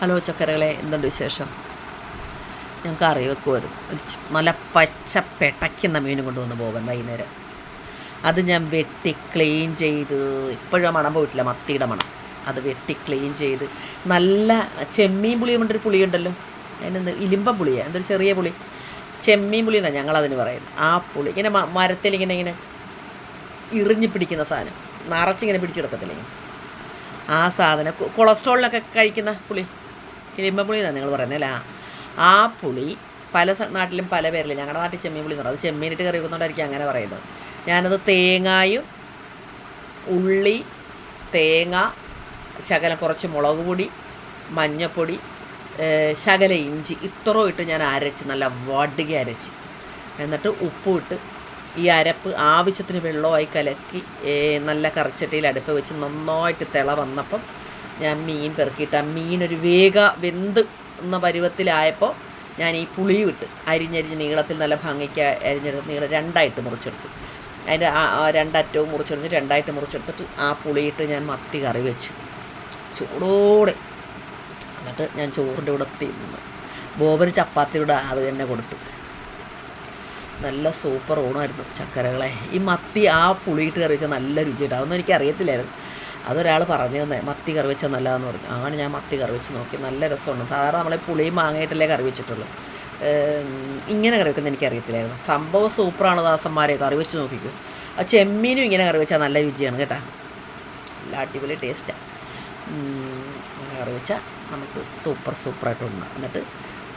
Hello ചക്കരകളെ എന്തുണ്ട് വിശേഷം? ഞങ്ങൾക്ക് കറി വെക്കുമായിരുന്നു ഒരു നല്ല പച്ച പെട്ടയ്ക്കുന്ന മീനും കൊണ്ടുവന്ന് പോകാൻ വൈകുന്നേരം. അത് ഞാൻ വെട്ടി ക്ലീൻ ചെയ്ത് ഇപ്പോഴും മണം പോയിട്ടില്ല മത്തിയുടെ മണം. അത് വെട്ടി ക്ലീൻ ചെയ്ത് നല്ല ചെമ്മീൻ പുളി കൊണ്ടൊരു പുളിയുണ്ടല്ലോ. അതിനെന്ത് ഇലിമ്പ പുളിയാണ് എന്തൊരു ചെറിയ പുളി. ചെമ്മീൻ പുളി എന്നാണ് ഞങ്ങളതിന് പറയുന്നത്. ആ പുളി ഇങ്ങനെ മരത്തിൽ ഇങ്ങനെ ഇങ്ങനെ ഇറിഞ്ഞു പിടിക്കുന്ന സാധനം. നിറച്ചിങ്ങനെ പിടിച്ചെടുക്കത്തില്ലേ? ആ സാധനം കൊളസ്ട്രോളിനൊക്കെ കഴിക്കുന്ന പുളി. കിളിമ്പ പുളി എന്നാണ് നിങ്ങൾ പറയുന്നത് അല്ല? ആ. പുളി പല നാട്ടിലും പല പേരില്ല ഞങ്ങളുടെ നാട്ടിൽ ചെമ്മീൻ പുളി എന്ന് പറയുന്നത് അത് ചെമ്മീനിട്ട് കറി വെക്കുന്നതുകൊണ്ടായിരിക്കും അങ്ങനെ പറയുന്നത്. ഞാനത് തേങ്ങായും ഉള്ളി തേങ്ങ ശകലം കുറച്ച് മുളക് പൊടി മഞ്ഞപ്പൊടി ശകല ഇഞ്ചി ഇത്രയും ഇട്ട് ഞാൻ അരച്ച് നല്ല വടുകി അരച്ച്. എന്നിട്ട് ഉപ്പും ഇട്ട് ഈ അരപ്പ് ആവശ്യത്തിന് വെള്ളമായി കലക്കി നല്ല കറിച്ചട്ടിയിൽ അടുപ്പ് വെച്ച് നന്നായിട്ട് തിള വന്നപ്പം ഞാൻ മീൻ പെറുക്കിയിട്ട്. ആ മീനൊരു വേഗ വെന്ത് എന്ന പരുവത്തിലായപ്പോൾ ഞാൻ ഈ പുളിയും ഇട്ട് അരിഞ്ഞരിഞ്ഞ് നീളത്തിൽ നല്ല ഭംഗിക്ക് അരിഞ്ഞെടുത്ത് നീളം രണ്ടായിട്ട് മുറിച്ചെടുത്തു. അതിന്റെ ആ രണ്ടറ്റവും മുറിച്ചെടുത്ത് രണ്ടായിട്ട് മുറിച്ചെടുത്തിട്ട് ആ പുളിയിട്ട് ഞാൻ മത്തി കറി വെച്ചു. ചൂടോടെ. എന്നിട്ട് ഞാൻ ചോറിന്റെ കൂടെ തിന്നു. ബോബന് ചപ്പാത്തിയുടെ അത് തന്നെ കൊടുത്തു. നല്ല സൂപ്പർ ഊണമായിരുന്നു ചക്കരകളെ. ഈ മത്തി ആ പുളിയിട്ട് കറി വെച്ചാൽ നല്ല രുചിയുണ്ട് അതൊന്നും എനിക്ക് അറിയത്തില്ലായിരുന്നു അതൊരാൾ പറഞ്ഞു തന്നെ മത്തി കറി വെച്ചാൽ നല്ലതെന്ന് പറഞ്ഞു. അങ്ങനെ ഞാൻ മത്തി കറി വെച്ച് നോക്കി. നല്ല രസമുണ്ട്. സാധാരണ നമ്മളെ പുളിയും മാങ്ങയിട്ടല്ലേ കറി വെച്ചിട്ടുള്ളൂ ഇങ്ങനെ കറി വെക്കുന്നത് എനിക്കറിയത്തില്ലായിരുന്നു. സംഭവം സൂപ്പറാണ് ദാസന്മാരെ. കറി വെച്ച് നോക്കിക്കോ. ആ ചെമ്മീനും ഇങ്ങനെ കറി വെച്ചാൽ നല്ല രുചിയാണ് കേട്ടോ. നല്ല അടിപൊളി ടേസ്റ്റാണ് അങ്ങനെ കറി വെച്ചാൽ നമുക്ക് സൂപ്പർ സൂപ്പറായിട്ട് ഉണ്ടാകും എന്നിട്ട്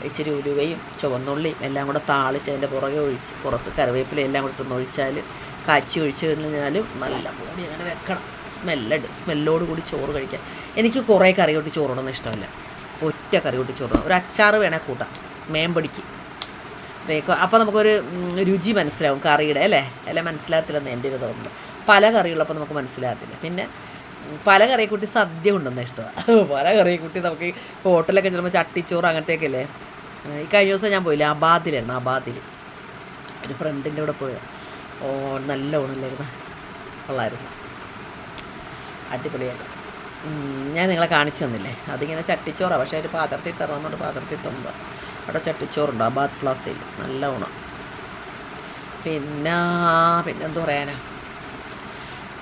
ഇച്ചിരി ഉലുവയും ചുവന്നുള്ളിയും എല്ലാം കൂടെ താളിച്ച് അതിന്റെ പുറകെ ഒഴിച്ച് പുറത്ത് കറിവേപ്പില എല്ലാം കൂടെ ഇട്ടൊന്ന് ഒഴിച്ചാൽ കാച്ചി ഒഴിച്ച് കഴിഞ്ഞാലും നല്ല മൂടി അങ്ങനെ വെക്കണം. സ്മെല്ലുണ്ട് സ്മെല്ലോട് കൂടി ചോറ് കഴിക്കാൻ. എനിക്ക് കുറേ കറി കൂട്ടി ചോറിടുന്ന ഇഷ്ടമല്ല. ഒറ്റ കറി കൂട്ടി ചോറ് ഒരു അച്ചാറ് വേണേൽ കൂട്ടാം. മേമ്പടിക്ക്. അപ്പോൾ നമുക്കൊരു രുചി മനസ്സിലാവും കറിയുടെ അല്ലേ? അല്ല മനസ്സിലാകത്തില്ലെന്ന് എന്റെ ഒരു തോന്നുന്നു പല കറികളപ്പോൾ നമുക്ക് മനസ്സിലാകത്തില്ല. പിന്നെ പല കറിയെ കൂട്ടി സദ്യ കൊണ്ടുവന്ന ഇഷ്ടമാണ് പല കറിയെ കൂട്ടി നമുക്ക് ഈ ഹോട്ടലൊക്കെ ചിലപ്പോൾ ചട്ടിച്ചോറ് അങ്ങനത്തെയൊക്കെ അല്ലേ ഈ കഴിഞ്ഞ ദിവസം ഞാൻ പോയില്ല? അബാദിലാണ് അബാദിൽ ഒരു ഫ്രണ്ടിന്റെ കൂടെ പോയത്. ഓ നല്ല ഊണല്ലായിരുന്നു? കൊള്ളായിരുന്നു. അടിപൊളിയായിരുന്നു. ഞാൻ നിങ്ങളെ കാണിച്ചു തന്നില്ലേ? അതിങ്ങനെ ചട്ടിച്ചോറാണ് പക്ഷേ ഒരു പാത്രത്തിൽ തറന്നുകൊണ്ട് പാത്രത്തിൽ തന്നത് അവിടെ ചട്ടിച്ചോറുണ്ട് ബാത്ത് പ്ലാസയിൽ നല്ല ഊണം. പിന്നെ പിന്നെന്ത് പറയാനാ?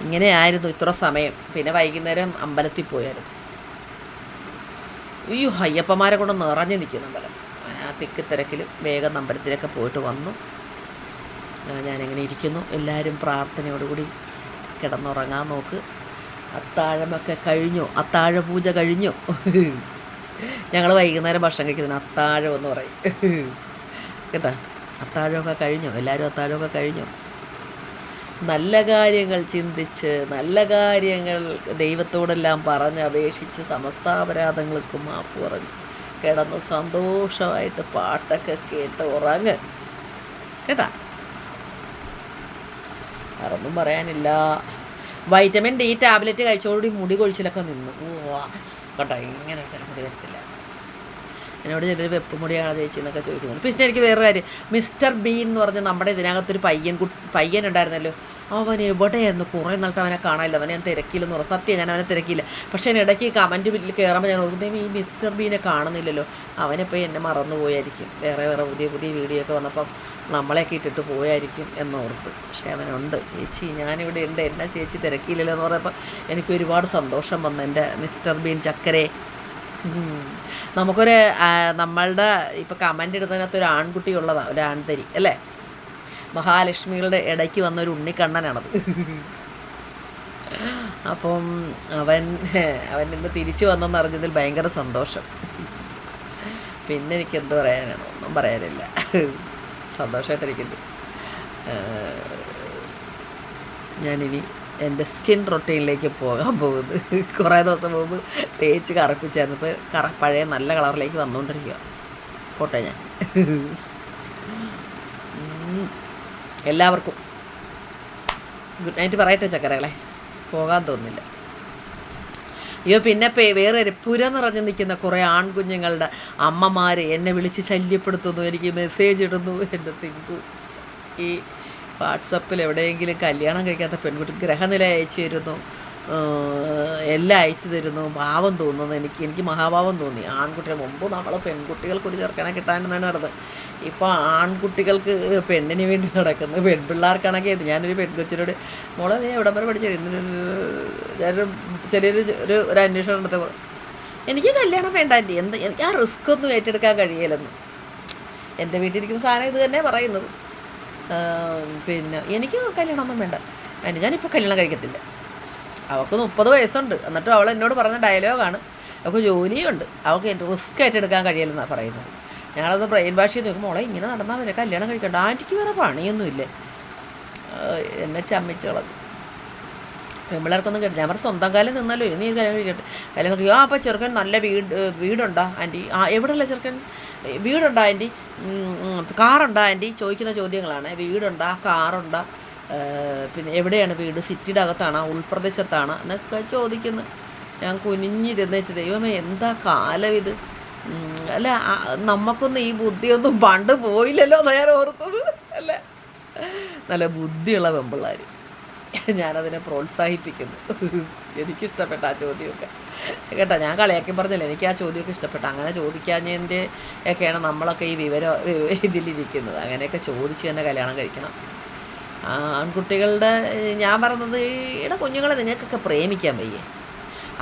ഇങ്ങനെയായിരുന്നു ഇത്ര സമയം. പിന്നെ വൈകുന്നേരം അമ്പലത്തിൽ പോയായിരുന്നു. അയ്യോ അയ്യപ്പന്മാരെ കൊണ്ട് നിറഞ്ഞു നിൽക്കുന്നു അമ്പലം. ആ തിക്ക് തിരക്കിൽ വേഗം അമ്പലത്തിലൊക്കെ പോയിട്ട് വന്നു. ആ, ഞാനിങ്ങനെ ഇരിക്കുന്നു. എല്ലാവരും പ്രാർത്ഥനയോടുകൂടി കിടന്നുറങ്ങാൻ നോക്ക്. അത്താഴമൊക്കെ കഴിഞ്ഞു. അത്താഴ പൂജ കഴിഞ്ഞു. ഞങ്ങൾ വൈകുന്നേരം ഭക്ഷണം കഴിക്കുന്നതിന് അത്താഴം എന്ന് പറയും. കേട്ടോ? അത്താഴമൊക്കെ കഴിഞ്ഞു. എല്ലാവരും അത്താഴമൊക്കെ കഴിഞ്ഞു. നല്ല കാര്യങ്ങൾ ചിന്തിച്ച് നല്ല കാര്യങ്ങൾ ദൈവത്തോടെല്ലാം പറഞ്ഞ് അപേക്ഷിച്ച് സമസ്താപരാധങ്ങൾക്ക് മാപ്പ് പറഞ്ഞു കിടന്ന് സന്തോഷമായിട്ട് പാട്ടൊക്കെ കേട്ട് ഉറങ്ങ്. കേട്ടാ? വേറൊന്നും പറയാനില്ല. വൈറ്റമിൻ ഡി ടാബ്ലറ്റ് കഴിച്ചോടുകൂടി മുടി കൊഴിച്ചിലൊക്കെ നിന്നു. ഓ കേട്ടോ ഇങ്ങനെ ചില മുടി വരത്തില്ല. എന്നോട് ചിലർ വെപ്പ് മുടിയാണ് ചേച്ചിന്നൊക്കെ ചോദിക്കുന്നത് പിന്നെ എനിക്ക് വേറെ കാര്യം. മിസ്റ്റർ ബീൻ എന്ന് പറഞ്ഞ് നമ്മുടെ ഇതിനകത്തൊരു പയ്യൻ പയ്യൻ ഉണ്ടായിരുന്നല്ലോ. അവൻ എവിടെയായിരുന്നു കുറേ നാളത്തെ അവനെ കാണാനില്ല. അവനെ ഞാൻ തിരക്കില്ലെന്ന് പറഞ്ഞു. സത്യം ഞാൻ അവനെ തിരക്കിയില്ല. പക്ഷേ ഞാൻ ഇടയ്ക്ക് കമന്റ് ബില്ലിൽ കയറുമ്പോൾ ഞാൻ ഓർക്കുന്നത് ഈ മിസ്റ്റർ ബീനെ കാണുന്നില്ലല്ലോ. അവനിപ്പോൾ എന്നെ മറന്നു പോയായിരിക്കും. വേറെ വേറെ പുതിയ പുതിയ വീഡിയോ ഒക്കെ വന്നപ്പം നമ്മളെയൊക്കെ ഇട്ടിട്ട് പോയായിരിക്കും എന്നോർത്ത്. പക്ഷേ അവനുണ്ട്. ചേച്ചി ഞാനിവിടെ ഉണ്ട്. എന്നാ ചേച്ചി തിരക്കിയില്ലല്ലോ എന്ന് പറഞ്ഞപ്പോൾ എനിക്ക് ഒരുപാട് സന്തോഷം വന്നു എന്റെ മിസ്റ്റർ ബീൻ ചക്കരെ. നമുക്കൊരു നമ്മളുടെ ഇപ്പോൾ കമന്റ് ഇടുന്നതിനകത്ത് ഒരു ആൺകുട്ടി ഉള്ളതാണ് ഒരു ആൺതരി അല്ലേ? മഹാലക്ഷ്മികളുടെ ഇടയ്ക്ക് വന്ന ഒരു ഉണ്ണിക്കണ്ണനാണത്. അപ്പം അവൻ അവൻ ഇന്ന് തിരിച്ചു വന്നെന്ന് അറിഞ്ഞതിൽ ഭയങ്കര സന്തോഷം. പിന്നെ എനിക്ക് എന്ത് പറയാനാണ്? ഒന്നും പറയാനില്ല. സന്തോഷമായിട്ടിരിക്കുന്നു ഞാനിനി എന്റെ സ്കിൻ റൊട്ടീനിലേക്ക് പോകാൻ പോകുന്നത് കുറേ ദിവസം മുമ്പ് തേച്ച് കറപ്പിച്ചായിരുന്നു. ഇപ്പോൾ കറ പഴയ നല്ല കളറിലേക്ക് വന്നുകൊണ്ടിരിക്കുക പോട്ടെ ഞാൻ. എല്ലാവർക്കും. ഗുഡ് നൈറ്റ് പറയട്ടെ ചക്കരകളെ. പോകാൻ തോന്നില്ല. അയ്യോ പിന്നെ വേറെ പുര നിറഞ്ഞു നിൽക്കുന്ന കുറേ ആൺകുഞ്ഞുങ്ങളുടെ അമ്മമാർ എന്നെ വിളിച്ച് ശല്യപ്പെടുത്തുന്നു എനിക്ക് മെസ്സേജ് ഇടുന്നു എന്റെ സിങ്കു ഈ വാട്സപ്പിൽ എവിടെയെങ്കിലും കല്യാണം കഴിക്കാത്ത പെൺകുട്ടി ഗ്രഹനില അയച്ചു തരുന്നു എല്ലാം അയച്ചു തരുന്നു. ഭാവം തോന്നുന്നു എനിക്ക്. എനിക്ക് മഹാഭാവം തോന്നി. ആൺകുട്ടികൾ മുമ്പ് നമ്മൾ പെൺകുട്ടികൾക്ക് ഒരു ചെറുക്കനെ കിട്ടാനാണ് നടന്നത്. ഇപ്പോൾ ആൺകുട്ടികൾക്ക് പെണ്ണിന് വേണ്ടി നടക്കുന്നത് പെൺപിള്ളേർക്കാണെങ്കിൽ ഇത് ഞാനൊരു പെൺകൊച്ചിനോട് മോളെ നീ എവിടം വരെ പഠിച്ചത് ഇന്ന് ഞാനൊരു ചെറിയൊരു ഒരു ഒരു അന്വേഷണം നടത്തുമ്പോൾ എനിക്ക് കല്യാണം വേണ്ട എന്റെ എന്ത് എനിക്ക് ആ റിസ്ക് ഒന്നും ഏറ്റെടുക്കാൻ കഴിയില്ലെന്ന്. എന്റെ വീട്ടിലിരിക്കുന്ന സാധനം ഇത് തന്നെ പറയുന്നത്. പിന്നെ എനിക്ക് കല്യാണമൊന്നും വേണ്ട. അതിന് ഞാനിപ്പോൾ കല്യാണം കഴിക്കത്തില്ല. അവൾക്ക് മുപ്പത് വയസ്സുണ്ട്. എന്നിട്ട് അവൾ എന്നോട് പറഞ്ഞ ഡയലോഗാണ്. അവൾക്ക് ജോലിയുണ്ട്. അവൾക്ക് റിസ്ക് ഏറ്റെടുക്കാൻ കഴിയില്ലെന്നാണ് പറയുന്നത്. ഞങ്ങളത് ബ്രെയിൻ വാഷ് ചെയ്ത് നോക്കുമ്പോൾ മോളെ ഇങ്ങനെ നടന്നാൽ വരെ കല്യാണം കഴിക്കണ്ട. ആന്റിക്ക് വേറെ പണിയൊന്നുമില്ലേ എന്നെ ചമ്മിച്ച് കളഞ്ഞു പെമ്പിള്ളേർക്കൊന്നും കേട്ടു ഞാൻ പറഞ്ഞു സ്വന്തം കാലം നിന്നാലോ നീ കല്യാണം കഴിക്കട്ടെ. കല്യാണം കഴിക്കും. ആ അപ്പോൾ ചെറുക്കൻ നല്ല വീട് വീടുണ്ടോ ആന്റി? ആ എവിടെയുള്ള ചെറുക്കൻ? വീടുണ്ടോ ആന്റി? കാറുണ്ടോ ആന്റി? ചോദിക്കുന്ന ചോദ്യങ്ങളാണ്. വീടുണ്ടോ കാറുണ്ടോ? പിന്നെ എവിടെയാണ് വീട്? സിറ്റിയുടെ അകത്താണോ? ഉൾപ്രദേശത്താണോ? എന്നൊക്കെ ചോദിക്കുന്നു. ഞാൻ കുനിഞ്ഞിരുന്ന് വെച്ച് ദൈവമേ എന്താ കാലം ഇത്? അല്ല നമുക്കൊന്നും ഈ ബുദ്ധിയൊന്നും പണ്ട് പോയില്ലല്ലോ എന്നാ ഞാൻ ഓർത്തത് അല്ല? നല്ല ബുദ്ധിയുള്ള പെമ്പിള്ളാർ ഞാനതിനെ പ്രോത്സാഹിപ്പിക്കുന്നു. എനിക്കിഷ്ടപ്പെട്ട ആ ചോദ്യമൊക്കെ. കേട്ടോ ഞാൻ കളിയാക്കി പറഞ്ഞില്ല എനിക്ക് ആ ചോദ്യമൊക്കെ ഇഷ്ടപ്പെട്ടു. അങ്ങനെ ചോദിക്കാഞ്ഞതിന്റെ ഒക്കെയാണ് നമ്മളൊക്കെ ഈ വിവരം ഇതിലിരിക്കുന്നത്. അങ്ങനെയൊക്കെ ചോദിച്ച് തന്നെ കല്യാണം കഴിക്കണം. ആൺകുട്ടികളുടെ ഞാൻ പറഞ്ഞത് ഇവിടെ കുഞ്ഞുങ്ങളെ നിങ്ങൾക്കൊക്കെ പ്രേമിക്കാൻ വയ്യേ.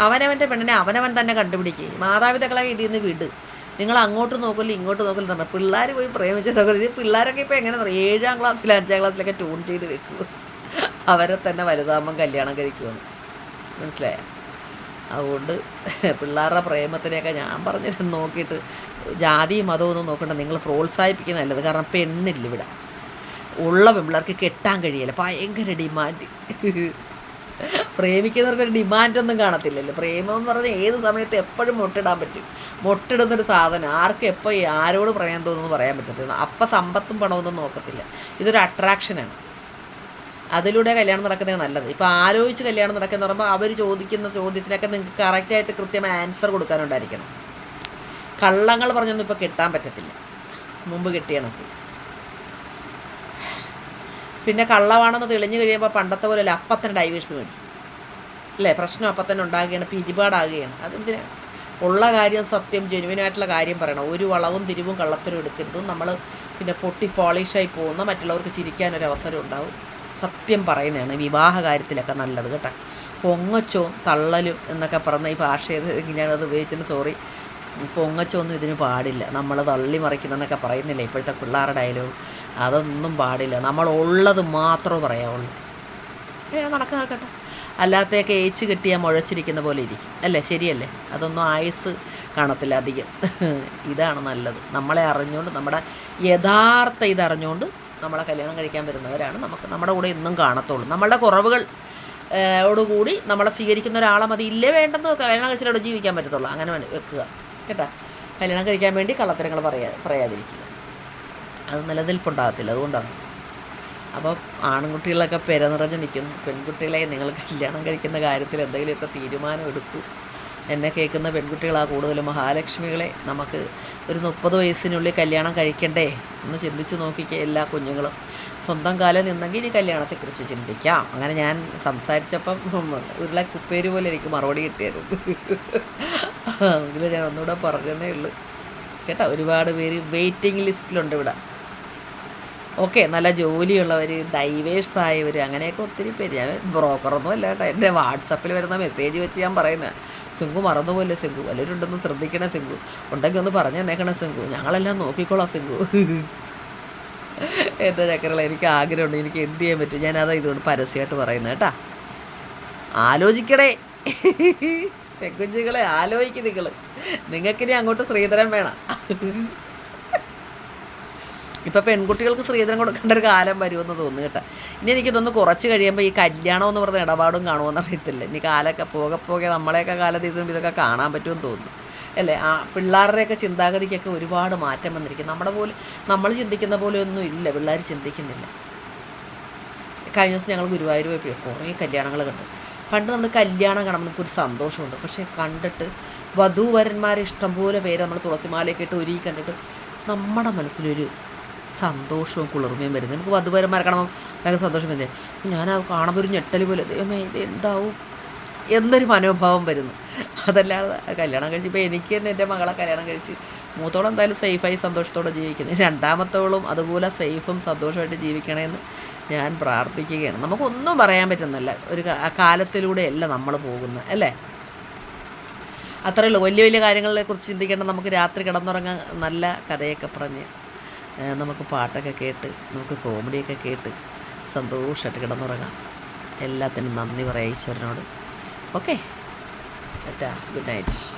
അവനവന്റെ പെണ്ണിനെ അവനവൻ തന്നെ കണ്ടുപിടിക്കുക മാതാപിതാക്കളെ ഇതിൽ നിന്ന് വിട്. നിങ്ങൾ അങ്ങോട്ട് നോക്കില്ല ഇങ്ങോട്ട് നോക്കില്ല തന്നെ പിള്ളേർ പോയി പ്രേമിച്ച ഇത് പിള്ളേരൊക്കെ ഇപ്പോൾ എങ്ങനെ ഏഴാം ക്ലാസ്സിൽ അഞ്ചാം ക്ലാസ്സിലൊക്കെ ട്യൂൺ ചെയ്ത് വെക്കുക അവരെ തന്നെ വലുതാകുമ്പം കല്യാണം കഴിക്കുമെന്ന് മനസ്സിലായോ? അതുകൊണ്ട് പിള്ളേരുടെ പ്രേമത്തിനെയൊക്കെ ഞാൻ പറഞ്ഞിട്ട് നോക്കിയിട്ട് ജാതിയും മതവും ഒന്നും നോക്കണ്ട. നിങ്ങൾ പ്രോത്സാഹിപ്പിക്കുന്ന നല്ലത്. കാരണം പെണ്ണില്ല ഇവിടെ. ഉള്ള പെൺപിള്ളേർക്ക് കെട്ടാൻ കഴിയില്ല. ഭയങ്കര ഡിമാൻഡ് പ്രേമിക്കുന്നവർക്കൊരു ഡിമാൻഡൊന്നും കാണത്തില്ലല്ലോ. പ്രേമം എന്ന് പറഞ്ഞാൽ ഏത് സമയത്ത് എപ്പോഴും മുട്ടിടാൻ പറ്റും. മുട്ടിടുന്നൊരു സാധനം ആർക്ക് എപ്പോൾ ആരോട് പറയാൻ തോന്നുന്നു പറയാൻ പറ്റത്തില്ല. അപ്പം സമ്പത്തും പണമൊന്നും നോക്കത്തില്ല. ഇതൊരു അട്രാക്ഷനാണ് അതിലൂടെ കല്യാണം നടക്കുന്നത് നല്ലത്. ഇപ്പോൾ ആലോചിച്ച് കല്യാണം നടക്കുന്ന പറയുമ്പോൾ അവർ ചോദിക്കുന്ന ചോദ്യത്തിനൊക്കെ നിങ്ങൾക്ക് കറക്റ്റായിട്ട് കൃത്യമായ ആൻസർ കൊടുക്കാനുണ്ടായിരിക്കണം. കള്ളങ്ങൾ പറഞ്ഞൊന്നും ഇപ്പോൾ കിട്ടാൻ പറ്റത്തില്ല. മുമ്പ് കിട്ടിയണക്ക് പിന്നെ കള്ളവാണെന്ന് തെളിഞ്ഞു കഴിയുമ്പോൾ പണ്ടത്തെ പോലെ അല്ല തന്നെ ഡൈവേഴ്സ് മേടിക്കും അല്ലേ? പ്രശ്നം അപ്പം തന്നെ ഉണ്ടാകുകയാണ് പിരിപാടാകുകയാണ്. അതെന്തിനാ? ഉള്ള കാര്യം സത്യം ജെനുവിനായിട്ടുള്ള കാര്യം പറയണം. ഒരു വളവും തിരിവും കള്ളത്തരും എടുക്കരുതും. നമ്മൾ പിന്നെ പൊട്ടി പോളിഷായി പോകുന്ന മറ്റുള്ളവർക്ക് ചിരിക്കാനൊരു അവസരം ഉണ്ടാവും. സത്യം പറയുന്നതാണ് വിവാഹ കാര്യത്തിലൊക്കെ നല്ലത് കേട്ടോ. പൊങ്ങച്ചോ തള്ളലും എന്നൊക്കെ പറഞ്ഞ ഈ ഭാഷയത് ഞാനത് ഉപയോഗിച്ചതിന് സോറി പൊങ്ങച്ചൊന്നും ഇതിന് പാടില്ല. നമ്മൾ തള്ളി മറിക്കുന്നതെന്നൊക്കെ പറയുന്നില്ല? ഇപ്പോഴത്തെ പിള്ളേരുടെ ഡയലോഗ് അതൊന്നും പാടില്ല. നമ്മൾ ഉള്ളത് മാത്രമേ പറയാവുള്ളൂ. നടക്കാൻ നടക്കട്ടെ. അല്ലാത്തൊക്കെ ഏച്ച് കെട്ടിയാൽ മുഴച്ചിരിക്കുന്ന പോലെ ഇരിക്കും. അല്ലേ? ശരിയല്ലേ? അതൊന്നും ആയുസ് കാണത്തില്ല അധികം. ഇതാണ് നല്ലത്. നമ്മളെ അറിഞ്ഞുകൊണ്ട് നമ്മുടെ യഥാർത്ഥ ഇതറിഞ്ഞുകൊണ്ട് നമ്മളെ കല്യാണം കഴിക്കാൻ വരുന്നവരാണ്. നമുക്ക് നമ്മുടെ കൂടെ എന്നും കാണത്തുള്ളൂ. നമ്മളുടെ കുറവുകൾ ഓടുകൂടി നമ്മളെ സ്വീകരിക്കുന്ന ഒരാളെ മതി. ഇല്ലേ വേണ്ടെന്ന് കല്യാണം കഴിച്ചിട്ട് ജീവിക്കാൻ പറ്റത്തുള്ളൂ. അങ്ങനെ വേണ്ടി വെക്കുക. കേട്ടോ? കല്യാണം കഴിക്കാൻ വേണ്ടി കള്ളത്തരങ്ങൾ പറയാ പറയാതിരിക്കുക. അത് നിലനിൽപ്പുണ്ടാകത്തില്ല അതുകൊണ്ടാണ്. അപ്പോൾ ആൺകുട്ടികളൊക്കെ പെര നിറഞ്ഞ് നിൽക്കുന്നു. പെൺകുട്ടികളെ നിങ്ങൾ കല്യാണം കഴിക്കുന്ന കാര്യത്തിൽ എന്തെങ്കിലുമൊക്കെ തീരുമാനം എടുക്കൂ. എന്നെ കേൾക്കുന്ന പെൺകുട്ടികളാണ് കൂടുതലും. മഹാലക്ഷ്മികളെ നമുക്ക് ഒരു മുപ്പത് വയസ്സിനുള്ളിൽ കല്യാണം കഴിക്കണ്ടേ? എന്ന് ചിന്തിച്ച് നോക്കിക്കുക എല്ലാ കുഞ്ഞുങ്ങളും. സ്വന്തം കാലം നിന്നെങ്കിൽ ഇനി കല്യാണത്തെക്കുറിച്ച് ചിന്തിക്കാം. അങ്ങനെ ഞാൻ സംസാരിച്ചപ്പം ഉരുള കുപ്പേര് പോലെ എനിക്ക് മറുപടി കിട്ടിയത്. എങ്കിലും ഞാൻ ഒന്നുകൂടെ പറഞ്ഞതേ ഉള്ളൂ. കേട്ടോ ഒരുപാട് പേര് വെയിറ്റിംഗ് ലിസ്റ്റിലുണ്ട് ഇവിടെ. ഓക്കെ നല്ല ജോലിയുള്ളവർ ഡൈവേഴ്സ് ആയവർ അങ്ങനെയൊക്കെ ഒത്തിരി പേര്. ഞാൻ ബ്രോക്കറൊന്നും അല്ല കേട്ടോ. എന്റെ വാട്സപ്പിൽ വരുന്ന മെസ്സേജ് വെച്ച് ഞാൻ പറയുന്നത്. സിങ്കു മറന്നുപോലെ സിങ്കു. വല്ലവരുണ്ടെന്ന് ശ്രദ്ധിക്കണേ സിങ്കു. ഉണ്ടെങ്കിൽ ഒന്ന് പറഞ്ഞു തന്നേക്കണേ സിങ്കു. ഞങ്ങളെല്ലാം നോക്കിക്കോളാം സിങ്കു. എന്റെ ചക്കരള എനിക്ക് ആഗ്രഹമുണ്ട്. എനിക്ക് എന്ത് ചെയ്യാൻ പറ്റും? ഞാനതാ ഇതുകൊണ്ട് പരസ്യമായിട്ട് പറയുന്നത് കേട്ടാ. ആലോചിക്കണേ. പെക്കുഞ്ചുകളെ ആലോചിക്കും നിങ്ങൾ നിങ്ങൾക്കിനി അങ്ങോട്ട് ശ്രീധരൻ വേണം. ഇപ്പം പെൺകുട്ടികൾക്ക് സ്ത്രീധനം കൊടുക്കേണ്ട ഒരു കാലം വരുമെന്ന് തോന്നുന്നു കേട്ടോ. ഇനി എനിക്കിതൊന്ന് കുറച്ച് കഴിയുമ്പോൾ ഈ കല്യാണം എന്ന് പറഞ്ഞ ഇടപാടും കാണുമെന്ന് അറിയത്തില്ല. ഇനി കാലമൊക്കെ പോകെ പോകെ നമ്മളെയൊക്കെ കാലത്ത് ഇതും ഇതൊക്കെ കാണാൻ പറ്റുമെന്ന് തോന്നുന്നു. അല്ലേ? ആ പിള്ളേരുടെയൊക്കെ ചിന്താഗതിക്കൊക്കെ ഒരുപാട് മാറ്റം വന്നിരിക്കും നമ്മുടെ പോലെ നമ്മൾ ചിന്തിക്കുന്ന പോലെ ഒന്നും ഇല്ല. പിള്ളേർ ചിന്തിക്കുന്നില്ല. കഴിഞ്ഞ ദിവസം ഞങ്ങൾ ഗുരുവായൂർ പോയപ്പോഴേ കുറേ കല്യാണങ്ങൾ കണ്ടു. പണ്ട് നമ്മൾ കല്യാണം കാണുമ്പോൾ നമുക്കൊരു സന്തോഷമുണ്ട്. പക്ഷേ കണ്ടിട്ട് വധൂവരന്മാരെ ഇഷ്ടംപോലെ പേര് നമ്മൾ തുളസിമാലയൊക്കെ ഇട്ട് ഒരുക്കി കണ്ടിട്ട് നമ്മുടെ മനസ്സിലൊരു സന്തോഷവും കുളിർമയും വരുന്നത് നമുക്ക് വധുവരന്മാരെ കാണുമ്പോൾ ഭയങ്കര സന്തോഷം വരുന്നത് ഞാൻ ആ കാണുമ്പോൾ ഒരു ഞെട്ടൽ പോലെ ദൈവമേ ഇത് എന്താവും? എന്നൊരു മനോഭാവം വരുന്നു. അതല്ലാതെ കല്യാണം കഴിച്ചപ്പോൾ എനിക്ക് തന്നെ എന്റെ മകളെ കല്യാണം കഴിച്ച് മൂത്തോളം എന്തായാലും സേഫായി സന്തോഷത്തോടെ ജീവിക്കുന്നത് രണ്ടാമത്തോളം അതുപോലെ സേഫും സന്തോഷമായിട്ട് ജീവിക്കണമെന്ന് ഞാൻ പ്രാർത്ഥിക്കുകയാണ്. നമുക്കൊന്നും പറയാൻ പറ്റുന്നില്ല ഒരു കാലത്തിലൂടെയല്ല നമ്മൾ പോകുന്നത് അല്ലേ? അത്രയേ ഉള്ളൂ. വലിയ വലിയ കാര്യങ്ങളെക്കുറിച്ച് ചിന്തിക്കേണ്ട നമുക്ക് രാത്രി കിടന്നുറങ്ങാൻ നല്ല കഥയൊക്കെ പറഞ്ഞ് നമുക്ക് പാട്ടൊക്കെ കേട്ട് നമുക്ക് കോമഡിയൊക്കെ കേട്ട് സന്തോഷമായിട്ട് കിടന്നുറങ്ങാം. എല്ലാത്തിനും നന്ദി പറയാം ഈശ്വരനോട്. ഓക്കെ. Good night.